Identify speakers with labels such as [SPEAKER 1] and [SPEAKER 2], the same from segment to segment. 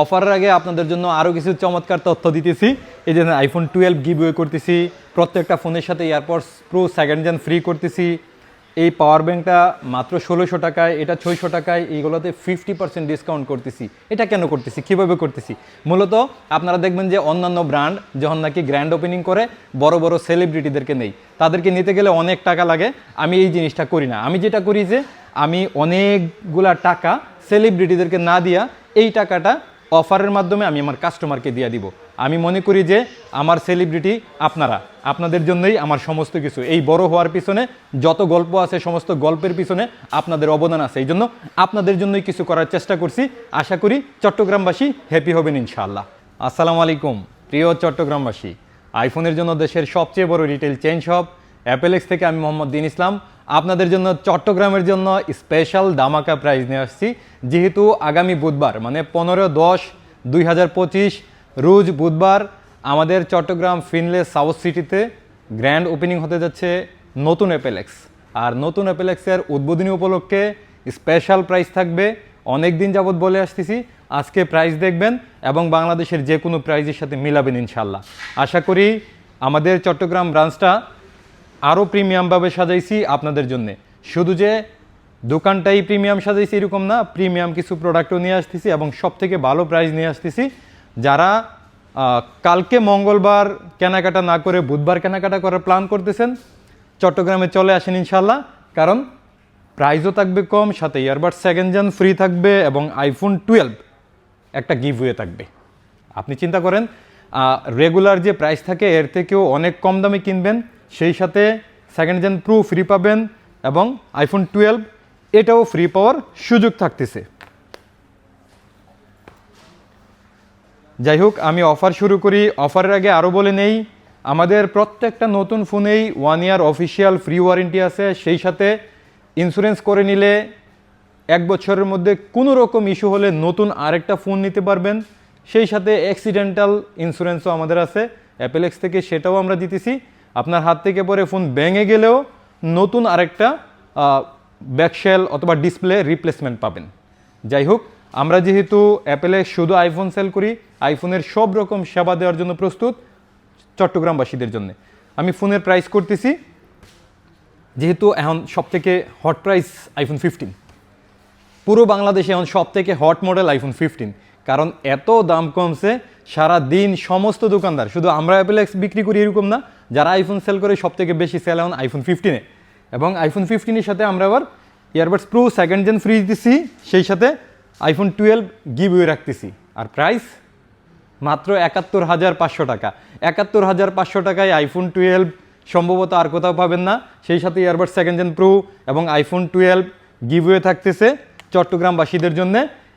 [SPEAKER 1] অফারের আগে আপনাদের জন্য আরও কিছু চমৎকার তথ্য দিতেছি। এই যে আইফোন টুয়েলভ গিভওয়ে করতেছি, প্রত্যেকটা ফোনের সাথে AirPods pro second gen free করতেছি। এই পাওয়ার ব্যাঙ্কটা মাত্র ষোলোশো টাকায়, এটা ছয়শো টাকায়, এইগুলোতে ফিফটি পার্সেন্ট ডিসকাউন্ট করতেছি। এটা কেন করতেছি? কীভাবে করতেছি? মূলত আপনারা দেখবেন যে অন্যান্য ব্র্যান্ড যখন নাকি গ্র্যান্ড ওপেনিং করে, বড় বড় সেলিব্রিটিদেরকে নেই। তাদেরকে নিতে গেলে অনেক টাকা লাগে। আমি এই জিনিসটা করি না। আমি যেটা করি যে, আমি অনেকগুলা টাকা সেলিব্রিটিদেরকে না দিয়া এই টাকাটা অফারের মাধ্যমে আমি আমার কাস্টমারকে দিয়ে দিব। আমি মনে করি যে আমার সেলিব্রিটি আপনারা। আপনাদের জন্যই আমার সমস্ত কিছু। এই বড় হওয়ার পিছনে যত গল্প আছে, সমস্ত গল্পের পিছনে আপনাদের অবদান আছে। এই জন্য আপনাদের জন্যই কিছু করার চেষ্টা করছি। আশা করি চট্টগ্রামবাসী হ্যাপি হবেন ইনশাআল্লাহ। আসসালামু আলাইকুম, প্রিয় চট্টগ্রামবাসী। আইফোনের জন্য দেশের সবচেয়ে বড় রিটেল চেঞ্জ শপ অ্যাপেলেক্স থেকে আমি মোহাম্মদ দিন ইসলাম। আপনাদের জন্য চট্টগ্রামের জন্য স্পেশাল দামাকা প্রাইজ নিয়ে আসছি। যেহেতু আগামী বুধবার মানে পনেরো দশ দুই হাজার পঁচিশ, রোজ বুধবার আমাদের চট্টগ্রাম ফিনলে সাউথ সিটিতে গ্র্যান্ড ওপেনিং হতে যাচ্ছে নতুন অ্যাপেলেক্স আর নতুন অ্যাপেলেক্সের উদ্বোধনী উপলক্ষে স্পেশাল প্রাইস থাকবে অনেক দিন যাবৎ বলে আসতেছি, আজকে প্রাইস দেখবেন এবং বাংলাদেশের যে কোনো প্রাইজের সাথে মিলাবেন ইনশাল্লাহ আশা করি আমাদের চট্টগ্রাম ব্রাঞ্চটা আরও প্রিমিয়ামভাবে সাজাইছি আপনাদের জন্য। শুধু যে দোকানটাই প্রিমিয়াম সাজাইছি এরকম না, প্রিমিয়াম কিছু প্রোডাক্টও নিয়ে আসতেছি এবং সব থেকে ভালো প্রাইস নিয়ে আসতেছি। যারা কালকে মঙ্গলবার কেনাকাটা না করে বুধবার কেনাকাটা করার প্ল্যান করতেছেন, চট্টগ্রামে চলে আসেন ইনশাল্লাহ কারণ প্রাইসও থাকবে কম, সাথে ইয়ারবাড সেকেন্ড জেন ফ্রি থাকবে এবং আইফোন টুয়েলভ একটা গিভওয়ে থাকবে। আপনি চিন্তা করেন রেগুলার যে প্রাইস থাকে, এর থেকেও অনেক কম দামে কিনবেন। সেই সাথে সেকেন্ড জেন প্রো ফ্রি পাবেন এবং আইফোন টুয়েলভ এটাও ফ্রি পাওয়ার সুযোগ থাকতেছে। যাই হোক আমি অফার শুরু করি। অফারের আগে আরও বলে নেই, আমাদের প্রত্যেকটা নতুন ফোনেই one year official free warranty আছে। সেই সাথে ইন্স্যুরেন্স করে নিলে এক বছরের মধ্যে কোনো রকম ইস্যু হলে নতুন আরেকটা ফোন নিতে পারবেন। সেই সাথে অ্যাক্সিডেন্টাল ইন্স্যুরেন্সও আমাদের আছে। অ্যাপেলেক্স থেকে সেটাও আমরা দিতেছি। আপনার হাত থেকে পরে ফোন ভেঙে গেলেও নতুন আরেকটা ব্যাকশেল অথবা ডিসপ্লে রিপ্লেসমেন্ট পাবেন। যাই হোক, আমরা যেহেতু অ্যাপেলে শুধু আইফোন সেল করি আইফোনের সব রকম সেবা দেওয়ার জন্য প্রস্তুত চট্টগ্রামবাসীদের জন্য। আমি ফোনের প্রাইস করতেছি, যেহেতু এখন সব থেকে হট প্রাইস আইফোন ফিফটিন পুরো বাংলাদেশে এখন সব থেকে হট মডেল আইফোন ফিফটিন কারণ এত দাম কমছে সারা দিন সমস্ত দোকানদার, শুধু আমরা অ্যাপেলেক্স বিক্রি করি এরকম না যারা আইফোন সেল করে সব থেকে বেশি সেল এখন আইফোন ফিফটিনে এবং আইফোন ফিফটিনের সাথে আমরা আবার earbuds pro second gen free দিচ্ছি সেই সাথে আইফোন টুয়েলভ গিভ গিভওয়ে রাখতেছি। আর প্রাইস মাত্র একাত্তর হাজার পাঁচশো টাকা। একাত্তর হাজার পাঁচশো টাকায় আইফোন টুয়েলভ সম্ভবত আর কোথাও পাবেন না। সেই সাথে ইয়ারবাড সেকেন্ড জেন প্রো এবং আইফোন টুয়েলভ গিভ গিভওয়ে থাকতেছে চট্টগ্রামবাসীদের জন্য।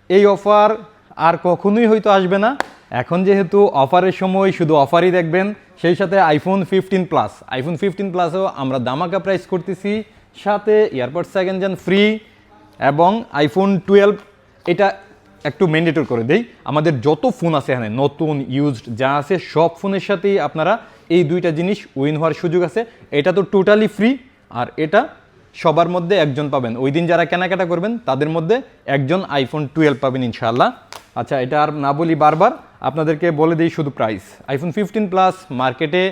[SPEAKER 1] এই অফার আর কখনোই হয়তো আসবে না। এখন যেহেতু অফারের সময় শুধু অফারই দেখবেন, সেই সাথে iPhone fifteen plus iPhone fifteen প্লাসও আমরা দামাকা প্রাইস করতেছি, সাথে এয়ারপড সেকেন্ড জেন ফ্রি এবং আইফোন টুয়েলভ এটা একটু ম্যান্ডেটর করে দেই। আমাদের যত ফোন আছে এখানে, নতুন ইউজড যা আছে, সব ফোনের সাথেই আপনারা এই দুইটা জিনিস উইন হওয়ার সুযোগ আছে। এটা তো টোটালি ফ্রি আর এটা সবার মধ্যে একজন পাবেন। ওই দিন যারা কেনাকাটা করবেন, তাদের মধ্যে একজন আইফোন টুয়েলভ পাবেন ইনশাআল্লাহ। আচ্ছা এটা আর না বলি বারবার আপনাদেরকে বলে দিই শুধু প্রাইস আইফোন ফিফটিন প্লাস মার্কেটে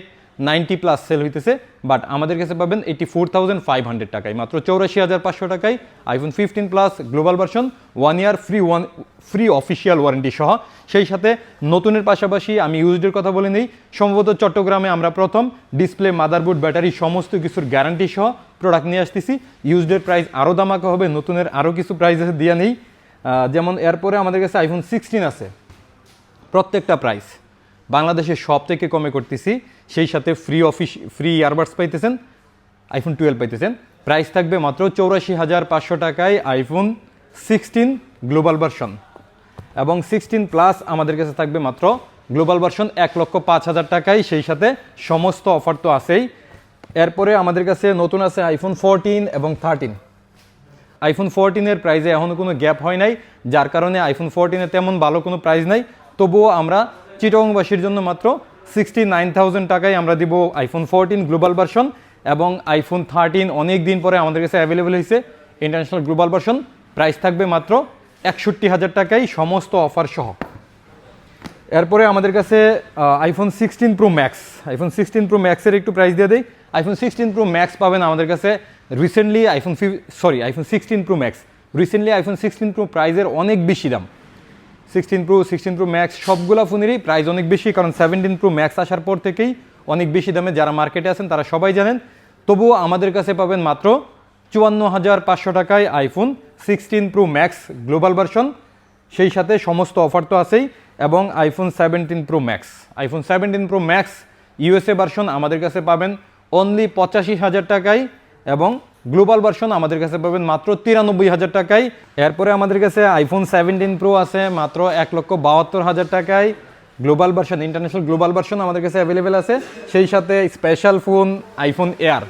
[SPEAKER 1] নাইনটি প্লাস সেল হইতেছে বাট আমাদের কাছে পাবেন eighty four thousand five hundred টাকায়। মাত্র চৌরাশি হাজার পাঁচশো টাকায় iPhone fifteen plus global version one year free one free official warranty সহ। সেই সাথে নতুনের পাশাপাশি আমি ইউজডের কথা বলে নিই, সম্ভবত চট্টগ্রামে আমরা প্রথম ডিসপ্লে মাদারবোর্ড ব্যাটারি সমস্ত কিছুর গ্যারান্টি সহ প্রোডাক্ট নিয়ে আসতেছি। ইউজডের প্রাইস আরও দামাকা হবে, নতুনের আরও কিছু প্রাইস দিয়ে নেই। যেমন এরপরে আমাদের কাছে আইফোন সিক্সটিন আছে। প্রত্যেকটা প্রাইস বাংলাদেশে সব থেকে কমে করতেছি, সেই সাথে ফ্রি অফিস ফ্রি ইয়ারবাডস পাইতেছেন আইফোন টুয়েলভ পাইতেছেন। প্রাইস থাকবে মাত্র চৌরাশি হাজার পাঁচশো টাকায় আইফোন সিক্সটিন গ্লোবাল ভার্সন এবং সিক্সটিন প্লাস আমাদের কাছে থাকবে মাত্র গ্লোবাল ভার্সন এক লক্ষ পাঁচ হাজার টাকায়, সেই সাথে সমস্ত অফার তো আছেই। এরপরে আমাদের কাছে নতুন আছে আইফোন ফোরটিন এবং থার্টিন আইফোন ফোরটিনের প্রাইসে এখনও কোনো গ্যাপ হয় নাই, যার কারণে আইফোন ফোরটিনে তেমন ভালো কোনো প্রাইস নাই। তবুও আমরা চিটংবাসীর জন্য মাত্র সিক্সটি নাইন থাউজেন্ড টাকায় আমরা দিব আইফোন ফোরটিন গ্লোবাল ভার্সন এবং আইফোন থার্টিন অনেক দিন পরে আমাদের কাছে অ্যাভেলেবেল হয়েছে ইন্টারন্যাশনাল গ্লোবাল ভার্সন প্রাইস থাকবে মাত্র একষট্টি হাজার টাকায় সমস্ত অফার সহ। এরপরে আমাদের কাছে iPhone sixteen pro max iPhone sixteen pro ম্যাক্সের একটু প্রাইস দিয়ে দিই। আইফোন সিক্সটিন প্রো ম্যাক্স পাবেন আমাদের কাছে recently iPhone sorry iPhone sixteen pro max recently iPhone sixteen pro প্রাইজের অনেক বেশি দাম। Sixteen pro sixteen pro max সবগুলো ফোনেরই প্রাইস অনেক বেশি, কারণ সেভেন্টিন প্রো ম্যাক্স আসার পর থেকেই অনেক বেশি দামে যারা মার্কেটে আছেন, তারা সবাই জানেন। তবুও আমাদের কাছে পাবেন মাত্র চুয়ান্ন হাজার পাঁচশো টাকায় iPhone sixteen pro max global version সেই সাথে সমস্ত অফার তো আছেই, এবং iPhone seventeen pro max iPhone seventeen pro max USA version আমাদের কাছে পাবেন অনলি পঁচাশি হাজার টাকায়, এবং গ্লোবাল ভার্সন আমাদের কাছে পাবেন মাত্র তিরানব্বই হাজার টাকায়। এরপরে আমাদের কাছে আইফোন সেভেন্টিন প্রো আছে, মাত্র এক লক্ষ বাহাত্তর হাজার টাকায়। Global version international global version আমাদের কাছে অ্যাভেলেবেল আছে। সেই সাথে special phone iPhone air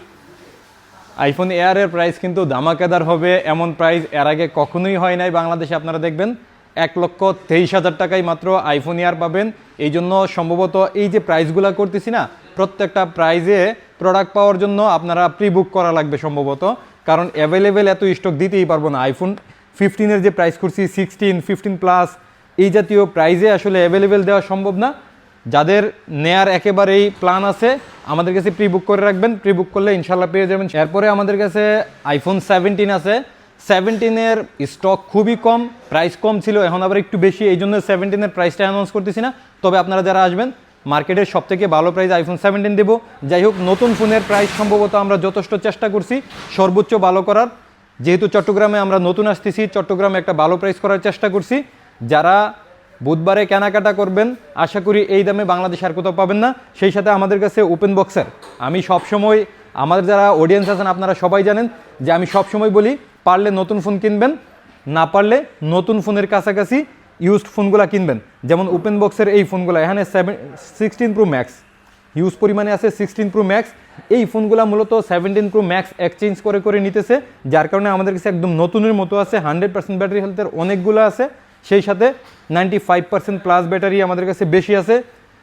[SPEAKER 1] iPhone এয়ারের price কিন্তু ধামাকাদার হবে, এমন প্রাইস এর আগে কখনোই হয় নাই বাংলাদেশে, আপনারা দেখবেন। এক লক্ষ তেইশ হাজার টাকায় মাত্র আইফোন এয়ার পাবেন। এই জন্য সম্ভবত এই যে প্রাইসগুলো করতেছি না, প্রত্যেকটা প্রাইজে প্রোডাক্ট পাওয়ার জন্য আপনারা প্রি বুক করা লাগবে সম্ভবত। কারণ অ্যাভেলেবেল এত স্টক দিতেই পারব না। আইফোন ফিফটিনের যে প্রাইস করছি সিক্সটিন ফিফটিন প্লাস এই জাতীয় প্রাইজে আসলে অ্যাভেলেবেল দেওয়া সম্ভব না। যাদের নেয়ার একেবারেই প্ল্যান আছে, আমাদের কাছে প্রি বুক করে রাখবেন। প্রি বুক করলে ইনশাল্লাহ পেয়ে যাবেন। এরপরে আমাদের কাছে আইফোন সেভেন্টিন আছে। সেভেন্টিনের স্টক খুবই কম প্রাইস কম ছিল, এখন আবার একটু বেশি এই জন্য সেভেন্টিনের প্রাইসটা অ্যানাউন্স করতেছি না। তবে আপনারা যারা আসবেন মার্কেটের সব থেকে ভালো প্রাইস আইফোন সেভেন্টিন দেবো। যাই হোক, নতুন ফোনের প্রাইস সম্ভবত আমরা যথেষ্ট চেষ্টা করছি সর্বোচ্চ ভালো করার। যেহেতু চট্টগ্রামে আমরা নতুন আসতেছি, চট্টগ্রামে একটা ভালো প্রাইস করার চেষ্টা করছি। যারা বুধবারে কেনাকাটা করবেন, আশা করি এই দামে বাংলাদেশ আর কোথাও পাবেন না। সেই সাথে আমাদের কাছে ওপেন বক্সের আমি সবসময়, আমাদের যারা অডিয়েন্স আছেন, আপনারা সবাই জানেন যে আমি সবসময় বলি, পারলে নতুন ফোন কিনবেন, না পারলে নতুন ফোনের কাছাকাছি ইউজড ফোনগুলো কিনবেন। যেমন ওপেন বক্সের এই ফোনগুলো এখানে seven sixteen pro max huge পরিমাণে আছে সিক্সটিন প্রো ম্যাক্স এই ফোনগুলো মূলত সেভেন্টিন প্রো ম্যাক্স এক্সচেঞ্জ করে করে নিতেছে, যার কারণে আমাদের কাছে একদম নতুনের মতো আছে হান্ড্রেড পার্সেন্ট ব্যাটারি হেলথের অনেকগুলো আছে। সেই সাথে ninety five percent plus battery আমাদের কাছে বেশি আছে।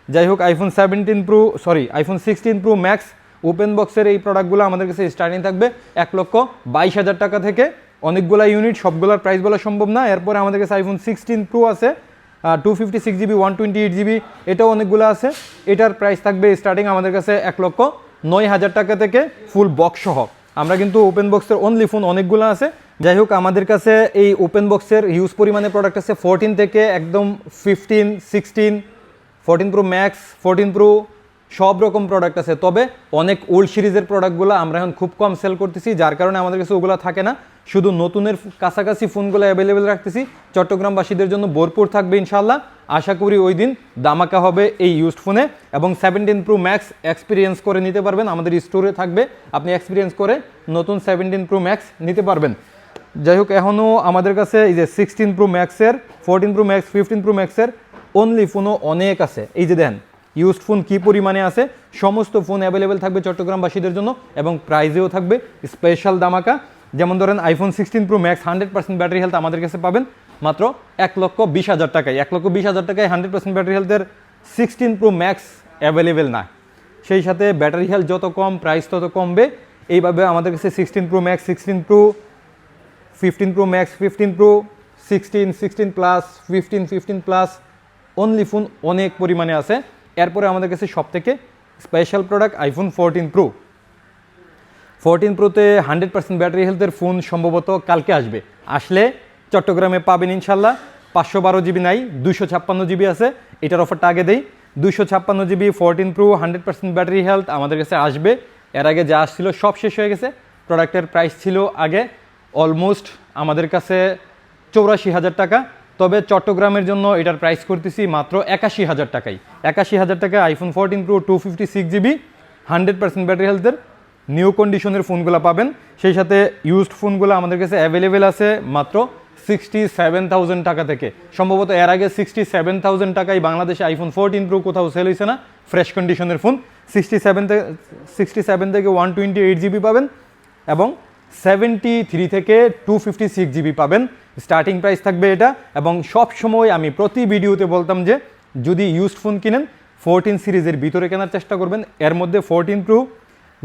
[SPEAKER 1] যাই হোক iPhone seventeen pro sorry iPhone sixteen pro max open বক্সের এই প্রোডাক্টগুলো আমাদের কাছে স্টার্টিং থাকবে এক লক্ষ বাইশ হাজার টাকা থেকে অনেকগুলো ইউনিট সবগুলোর প্রাইস বলা সম্ভব না। এরপরে আমাদের কাছে আইফোন সিক্সটিন প্রো আছে two fifty six GB one twenty eight GB এটাও অনেকগুলো আছে। এটার প্রাইস থাকবে স্টার্টিং আমাদের কাছে এক লক্ষ নয় হাজার টাকা থেকে ফুল বক্স সহ। আমরা কিন্তু ওপেন বক্সের অনলি ফোন অনেকগুলো আছে। যাই হোক, আমাদের কাছে এই ওপেন বক্সের হিউজ পরিমাণে প্রোডাক্ট আছে ফোরটিন থেকে একদম fifteen sixteen fourteen pro max fourteen pro সব রকম প্রোডাক্ট আছে। তবে অনেক ওল্ড সিরিজের প্রোডাক্টগুলো আমরা এখন খুব কম সেল করতেছি, যার কারণে আমাদের কাছে ওগুলো থাকে না। শুধু নতুনের কাছাকাছি ফোনগুলো অ্যাভেলেবেল রাখতেছি। চট্টগ্রামবাসীদের জন্য ভরপুর থাকবে ইনশাল্লাহ আশা করি ওই দিন দামাকা হবে এই ইউজড ফোনে এবং সেভেন্টিন প্রো ম্যাক্স এক্সপিরিয়েন্স করে নিতে পারবেন। আমাদের স্টোরে থাকবে। আপনি এক্সপিরিয়েন্স করে নতুন সেভেন্টিন প্রো ম্যাক্স নিতে পারবেন। যাই হোক এখনও আমাদের কাছে এই যে সিক্সটিন প্রো ম্যাক্সের fourteen pro max fifteen pro ম্যাক্সের অনলি ফোনও অনেক আছে। এই যে দেন ইউজড ফোন কী পরিমাণে আছে? সমস্ত ফোন অ্যাভেলেবেল থাকবে চট্টগ্রামবাসীদের জন্য এবং প্রাইজেও থাকবে। স্পেশাল দামাকা যেমন ধরেন iPhone sixteen pro max hundred percent battery health আমাদের কাছে পাবেন। মাত্র এক লক্ষ বিশ হাজার টাকায়। এক লক্ষ বিশ হাজার টাকায় হান্ড্রেড পার্সেন্ট ব্যাটারি হেলথের সিক্সটিন প্রো ম্যাক্স অ্যাভেলেবেল না সেই সাথে ব্যাটারি হেলথ যত কম প্রাইস তত কমবে। এইভাবে আমাদের কাছে sixteen pro max sixteen pro fifteen pro max fifteen pro sixteen sixteen plus fifteen fifteen plus only phone অনেক পরিমাণে আছে। এরপরে আমাদের কাছে সব থেকে special product iPhone fourteen pro fourteen প্রোতে hundred percent battery হেলথের ফোন সম্ভবত কালকে আসবে। আসলে চট্টগ্রামে পাবেন ইনশাল্লাহ পাঁচশো বারো জিবি নাই দুশো ছাপ্পান্ন জিবি আছে। এটার অফারটা আগে দেই। দুশো ছাপ্পান্ন GB, fourteen pro, hundred percent battery health আমাদের কাছে আসবে। এর আগে যা আসছিল সব শেষ হয়ে গেছে। প্রোডাক্টের প্রাইস ছিল আগে অলমোস্ট আমাদের কাছে চৌরাশি হাজার টাকা। তবে চট্টগ্রামের জন্য এটার প্রাইস করতেছি মাত্র একাশি হাজার টাকায়। একাশি হাজার টাকায় iPhone fourteen pro two fifty six GB, hundred percent battery হেলথের। নিউ কন্ডিশনের ফোনগুলো পাবেন। সেই সাথে ইউজড ফোনগুলো আমাদের কাছে অ্যাভেলেবেল আছে মাত্র সিক্সটি সেভেন থাউজেন্ড টাকা থেকে। সম্ভবত এর আগে সিক্সটি সেভেন থাউজেন্ড টাকায় বাংলাদেশে আইফোন ফোরটিন প্রো কোথাও সেল হয়েছে না ফ্রেশ কন্ডিশনের ফোন সিক্সটি সেভেন থেকে সিক্সটি সেভেন থেকে ওয়ান টোয়েন্টি এইট জিবি পাবেন এবং সেভেন্টি থ্রি থেকে টু ফিফটি সিক্স জিবি পাবেন। স্টার্টিং প্রাইস থাকবে এটা এবং সব সময় আমি প্রতি ভিডিওতে বলতাম যে যদি ইউজড ফোন কিনেন ফোরটিন সিরিজের ভিতরে কেনার চেষ্টা করবেন। এর মধ্যে ফোরটিন প্রো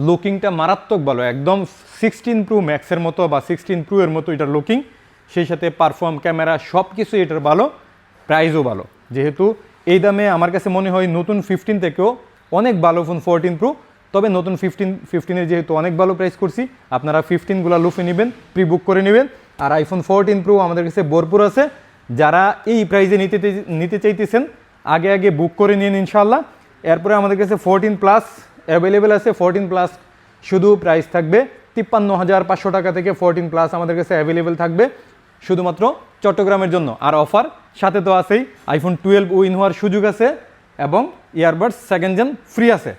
[SPEAKER 1] লুকিংটা মারাত্মক ভালো, একদম সিক্সটিন প্রো ম্যাক্সের মতো বা সিক্সটিন প্রো এর মতো এটার লুকিং সেই সাথে পারফর্ম ক্যামেরা সব কিছু এটার ভালো প্রাইসও ভালো। যেহেতু এই দামে আমার কাছে মনে হয় নতুন ফিফটিন থেকেও অনেক ভালো ফোন ফোরটিন প্রো তবে নতুন ফিফটিন ফিফটিনের যেহেতু অনেক ভালো প্রাইস করছি, আপনারা ফিফটিনগুলো লুফে নেবেন প্রি বুক করে নেবেন। আর আইফোন ফোরটিন প্রো আমাদের কাছে ভরপুর আছে, যারা এই প্রাইজে নিতে নিতে চাইতেছেন, আগে আগে বুক করে নিন ইনশাল্লাহ এরপরে আমাদের কাছে ফোরটিন প্লাস অ্যাভেলেবেল আছে ফোরটিন প্লাস শুধু প্রাইস থাকবে তিপ্পান্ন হাজার পাঁচশো টাকা থেকে ফোরটিন প্লাস আমাদের কাছে অ্যাভেলেবেল থাকবে, শুধুমাত্র চট্টগ্রামের জন্য। আর অফার সাথে তো আছেই আইফোন টুয়েলভ উইন হওয়ার সুযোগ আছে এবং ইয়ারবাডস সেকেন্ড জেন ফ্রি আছে।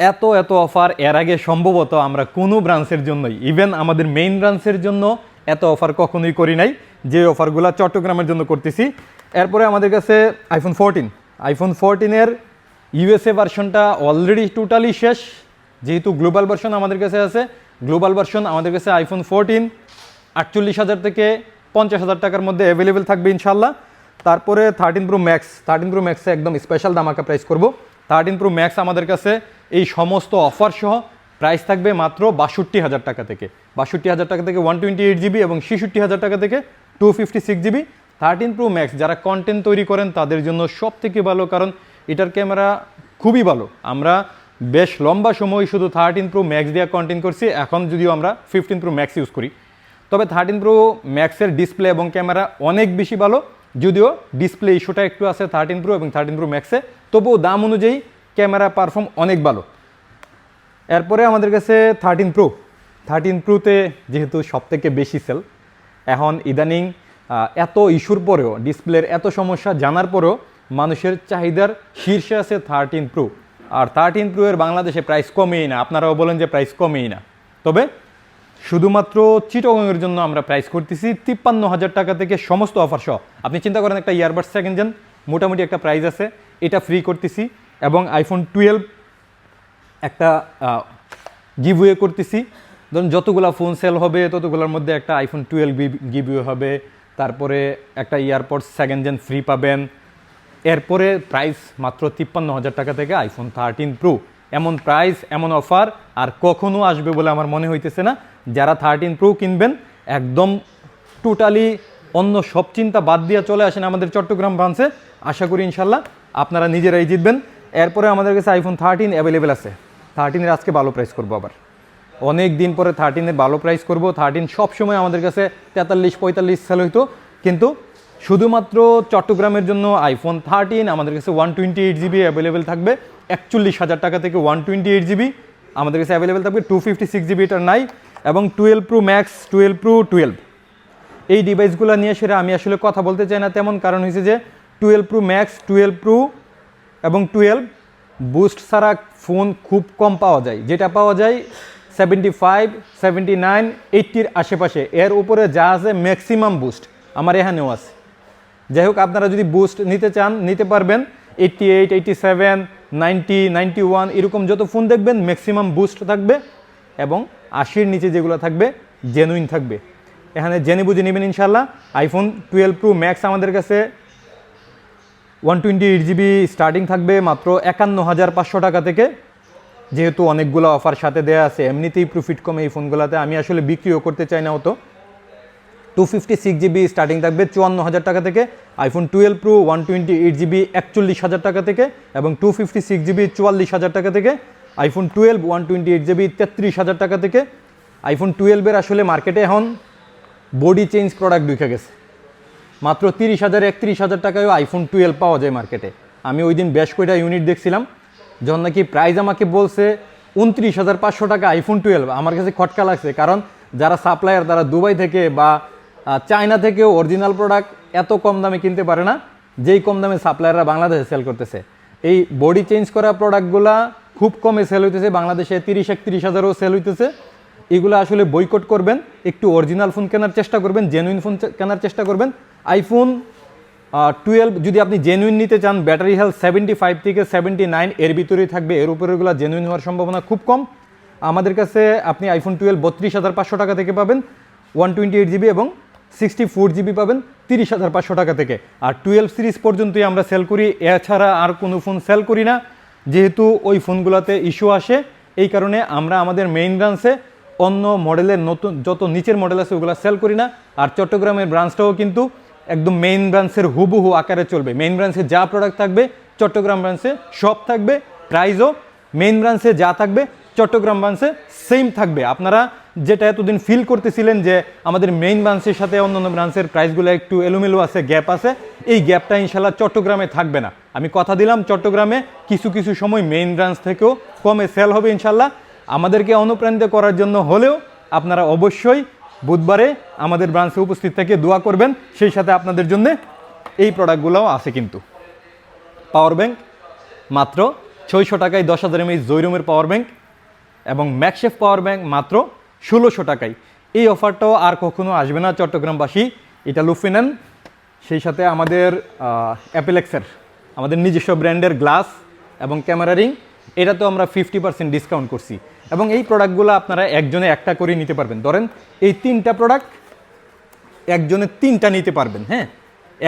[SPEAKER 1] এত এত অফার এর আগে সম্ভবত আমরা কোনো ব্রাঞ্চের জন্যই ইভেন আমাদের মেইন ব্রাঞ্চের জন্য এত অফার কখনোই করি নাই, যে অফারগুলো চট্টগ্রামের জন্য করতেছি। এরপরে আমাদের কাছে আইফোন ফোরটিন আইফোন ফোরটিনের ইউএসএ ভার্সনটা অলরেডি টোটালি শেষ, যেহেতু গ্লোবাল ভার্সন আমাদের কাছে আছে। গ্লোবাল ভার্সন আমাদের কাছে আইফোন ফোরটিন আটচল্লিশ হাজার থেকে পঞ্চাশ হাজার টাকার মধ্যে অ্যাভেলেবেল থাকবে ইনশাল্লাহ তারপরে thirteen pro max thirteen pro ম্যাক্সে একদম স্পেশাল দামাকা প্রাইস করব। থার্টিন প্রো ম্যাক্স আমাদের কাছে এই সমস্ত অফার সহ প্রাইস থাকবে মাত্র বাষট্টি হাজার টাকা থেকে। বাষট্টি হাজার টাকা থেকে ওয়ান টোয়েন্টি এইট জিবি এবং ছেষট্টি হাজার টাকা থেকে two fifty six GB thirteen pro max যারা কন্টেন্ট তৈরি করেন, তাদের জন্য সব থেকে ভালো কারণ এটার ক্যামেরা খুবই ভালো। আমরা বেশ লম্বা সময় শুধু থার্টিন প্রো ম্যাক্স দিয়ে কন্টেন্ট করছি, এখন যদিও আমরা ফিফটিন প্রো ম্যাক্স ইউজ করি। তবে থার্টিন প্রো ম্যাক্সের ডিসপ্লে এবং ক্যামেরা অনেক বেশি ভালো, যদিও ডিসপ্লে ইস্যুটা একটু আছে থার্টিন প্রো এবং থার্টিন প্রো ম্যাক্সে তবুও দাম অনুযায়ী ক্যামেরা পারফর্ম অনেক ভালো। এরপরে আমাদের কাছে থার্টিন প্রো থার্টিন প্রোতে যেহেতু সব থেকে বেশি সেল এখন ইদানিং এত ইস্যুর পরেও ডিসপ্লের এত সমস্যা জানার পরেও মানুষের চাহিদার শীর্ষে আছে থার্টিন প্রো আর থার্টিন প্রো এর বাংলাদেশে প্রাইস কমেই না। আপনারাও বলেন যে প্রাইস কমেই না। তবে শুধুমাত্র চিটগংয়ের জন্য আমরা প্রাইস করতেছি তিপ্পান্ন হাজার টাকা থেকে সমস্ত অফার সহ। আপনি চিন্তা করেন একটা ইয়ারবাড সেকেন্ড জেন মোটামুটি একটা প্রাইস আছে। এটা ফ্রি করতেছি এবং আইফোন টুয়েলভ একটা গিভওয়ে করতেছি। ধরুন যতগুলো ফোন সেল হবে, ততগুলোর মধ্যে একটা আইফোন টুয়েলভ গিভওয়ে হবে। তারপরে একটা ইয়ারপড সেকেন্ড জেন ফ্রি পাবেন। এরপরে প্রাইস মাত্র তিপ্পান্ন হাজার টাকা থেকে আইফোন থার্টিন প্রো এমন প্রাইস এমন অফার আর কখনো আসবে বলে আমার মনে হইতেছে না। যারা থার্টিন প্রো কিনবেন, একদম টোটালি অন্য সব চিন্তা বাদ দিয়ে চলে আসেন আমাদের চট্টগ্রাম ব্রাঞ্চে আশা করি ইনশাল্লাহ আপনারা নিজেরাই জিতবেন। এরপরে আমাদের কাছে আইফোন থার্টিন অ্যাভেলেবেল আছে। থার্টিনের আজকে ভালো প্রাইস করব আবার। অনেক দিন পরে থার্টিনের ভালো প্রাইস করব। থার্টিন সবসময় আমাদের কাছে তেতাল্লিশ পঁয়তাল্লিশ সেল হইতো। কিন্তু শুধুমাত্র চট্টগ্রামের জন্য আইফোন থার্টিন আমাদের কাছে one twenty eight GB available থাকবে। একচল্লিশ হাজার টাকা থেকে ওয়ান টোয়েন্টি এইট জিবি আমাদের কাছে অ্যাভেলেবেল থাকবে। টু ফিফটি সিক্স জিবি এটার নাই। এবং twelve pro max twelve pro twelve এই ডিভাইসগুলো নিয়ে সেটা আমি আসলে কথা বলতে চাই না। তেমন কারণ হয়েছে যে twelve pro max twelve pro এবং টুয়েলভ বুস্ট ছাড়া ফোন খুব কম পাওয়া যায়। যেটা পাওয়া যায় সেভেন্টি ফাইভ সেভেন্টি নাইন এইটটির আশেপাশে। এর উপরে যা আছে ম্যাক্সিমাম বুস্ট আমার এখানেও আছে। যাই হোক, আপনারা যদি বুস্ট নিতে চান, নিতে পারবেন। Eighty eight eighty seven ninety ninety one এরকম যত ফোন দেখবেন ম্যাক্সিমাম বুস্ট থাকবে এবং আশির নিচে যেগুলো থাকবে জেনুইন থাকবে। এখানে জেনে বুঝে নেবেন ইনশাল্লাহ আইফোন টুয়েলভ প্রো ম্যাক্স আমাদের কাছে one twenty eight GB starting থাকবে মাত্র একান্ন হাজার পাঁচশো টাকা থেকে। যেহেতু অনেকগুলো অফার সাথে দেওয়া আছে, এমনিতেই প্রফিট কমে এই ফোনগুলোতে আমি আসলে বিক্রিও করতে চাই না অত। Two fifty six GB starting থাকবে চুয়ান্ন হাজার টাকা থেকে iPhone twelve pro one twenty eight GB একচল্লিশ হাজার টাকা থেকে এবং টু ফিফটি সিক্স জিবি চুয়াল্লিশ হাজার টাকা থেকে iPhone twelve one twenty eight GB তেত্রিশ হাজার টাকা থেকে। আইফোন টুয়েলভের আসলে মার্কেটে এখন বডি চেঞ্জ প্রোডাক্ট ঢুকে গেছে। মাত্র তিরিশ হাজার একত্রিশ হাজার টাকায়ও আইফোন টুয়েলভ পাওয়া যায় মার্কেটে আমি ওই দিন বেশ কয়টা ইউনিট দেখছিলাম, যখন নাকি প্রাইস আমাকে বলছে উনত্রিশ হাজার পাঁচশো টাকা আইফোন টুয়েলভ আমার কাছে খটকা লাগছে, কারণ যারা সাপ্লায়ার তারা দুবাই থেকে বা চায়না থেকেও অরিজিনাল প্রোডাক্ট এত কম দামে কিনতে পারে না, যেই কম দামে সাপ্লায়াররা বাংলাদেশে সেল করতেছে। এই বডি চেঞ্জ করা প্রোডাক্টগুলা খুব কমে সেল হইতেছে, বাংলাদেশে তিরিশ, একত্রিশ হাজারও সেল হইতেছে। এগুলো আসলে বয়কট করবেন, একটু অরিজিনাল ফোন কেনার চেষ্টা করবেন জেনুইন ফোন কেনার চেষ্টা করবেন। আইফোন টুয়েলভ যদি আপনি জেনুইন নিতে চান ব্যাটারি হেলথ সেভেন্টি ফাইভ থেকে সেভেন্টি নাইন এর ভিতরেই থাকবে। এর উপরেগুলো জেনুইন হওয়ার সম্ভাবনা খুব কম। আমাদের কাছে আপনি আইফোন টুয়েলভ বত্রিশ হাজার পাঁচশো টাকা থেকে পাবেন ওয়ান টোয়েন্টি এইট জিবি এবং সিক্সটি ফোর জিবি পাবেন তিরিশ হাজার পাঁচশো টাকা থেকে। আর টুয়েলভ সিরিজ পর্যন্তই আমরা সেল করি, এছাড়া আর কোনো ফোন সেল করি না। যেহেতু ওই ফোনগুলোতে ইস্যু আসে, এই কারণে আমরা আমাদের মেইন ব্রাঞ্চে অন্য মডেলের নতুন, যত নিচের মডেল আছে ওগুলো সেল করি না। আর চট্টগ্রামের ব্রাঞ্চটাও কিন্তু একদম মেইন ব্রাঞ্চের হুবহু আকারে চলবে। মেইন ব্রাঞ্চে যা প্রোডাক্ট থাকবে, চট্টগ্রাম ব্রাঞ্চে সব থাকবে প্রাইজও মেইন ব্রাঞ্চে যা থাকবে, চট্টগ্রাম ব্রাঞ্চে সেম থাকবে। আপনারা যেটা এতদিন ফিল করতেছিলেন যে আমাদের মেইন ব্রাঞ্চের সাথে অন্যান্য ব্রাঞ্চের প্রাইসগুলো একটু এলোমেলো আছে গ্যাপ আছে, এই গ্যাপটা ইনশাল্লাহ চট্টগ্রামে থাকবে না। আমি কথা দিলাম, চট্টগ্রামে কিছু কিছু সময় মেইন ব্রাঞ্চ থেকেও কমে সেল হবে ইনশাল্লাহ। আমাদেরকে অনুপ্রাণিত করার জন্য হলেও আপনারা অবশ্যই বুধবারে আমাদের ব্রাঞ্চে উপস্থিত থেকে দোয়া করবেন, সেই সাথে আপনাদের জন্য এই প্রোডাক্টগুলোও আছে কিন্তু। পাওয়ার ব্যাংক মাত্র ছয়শো টাকায় দশ হাজার এমএইচ জৈরুমের পাওয়ার ব্যাংক এবং ম্যাকশেফ পাওয়ার ব্যাংক মাত্র ষোলোশো টাকায়। এই অফারটাও আর কখনো আসবে না চট্টগ্রামবাসী। এটা লুফে নেন। সেই সাথে আমাদের অ্যাপেলেক্সের, আমাদের নিজস্ব ব্র্যান্ডের গ্লাস এবং ক্যামেরা রিং এটা তো আমরা ফিফটি পার্সেন্ট ডিসকাউন্ট করছি। এবং এই প্রোডাক্টগুলো আপনারা একজনে একটা করে নিতে পারবেন। ধরেন, এই তিনটা প্রোডাক্ট একজনে তিনটা নিতে পারবেন হ্যাঁ?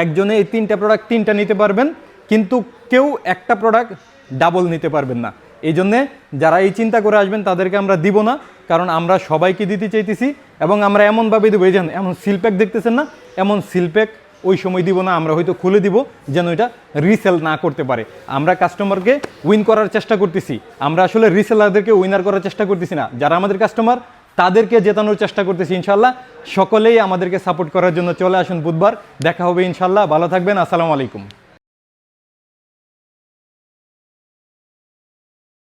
[SPEAKER 1] একজনে এই তিনটা প্রোডাক্ট তিনটা নিতে পারবেন, কিন্তু কেউ একটা প্রোডাক্ট ডাবল নিতে পারবেন না। এই জন্যে যারা এই চিন্তা করে আসবেন, তাদেরকে আমরা দিব না। কারণ আমরা সবাইকে দিতে চাইতেছি এবং আমরা এমনভাবে দেবো, এই যেন এমন সিলপ্যাক দেখতেছেন না? এমন সিলপ্যাক ওই সময় দিব না, আমরা হয়তো খুলে দিব যেন এটা রিসেল না করতে পারে। আমরা কাস্টমারকে উইন করার চেষ্টা করতেছি। আমরা আসলে রিসেলারদেরকে উইনার করার চেষ্টা করতেছি না। যারা আমাদের কাস্টমার তাদেরকে জেতানোর চেষ্টা করতেছি ইনশাল্লাহ সকলেই আমাদেরকে সাপোর্ট করার জন্য চলে আসুন বুধবার। দেখা হবে ইনশাল্লাহ ভালো থাকবেন। আসসালামু আলাইকুম।